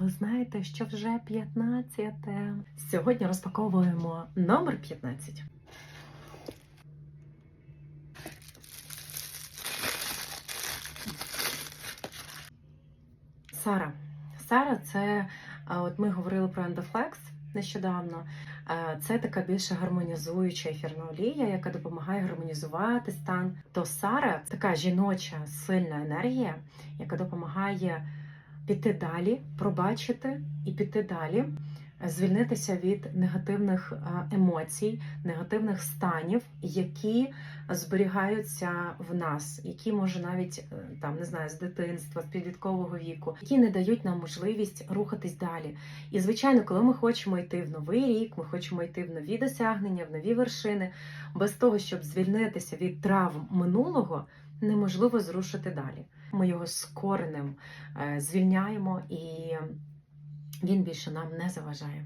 ви знаєте, що вже 15? Сьогодні розпаковуємо номер 15. Сара. Сара це от ми говорили про Endoflex нещодавно. Це така більше гармонізуюча ефірна олія, яка допомагає гармонізувати стан. То Сара така жіноча сильна енергія, яка допомагає піти далі, пробачити і піти далі, звільнитися від негативних е, емоцій, негативних станів, які зберігаються в нас, які може навіть е, там не знаю з дитинства, з підліткового віку, які не дають нам можливість рухатись далі. І звичайно, коли ми хочемо йти в новий рік, ми хочемо йти в нові досягнення, в нові вершини, без того, щоб звільнитися від травм минулого, неможливо зрушити далі. Ми його з коренем е, звільняємо, і він більше нам не заважає.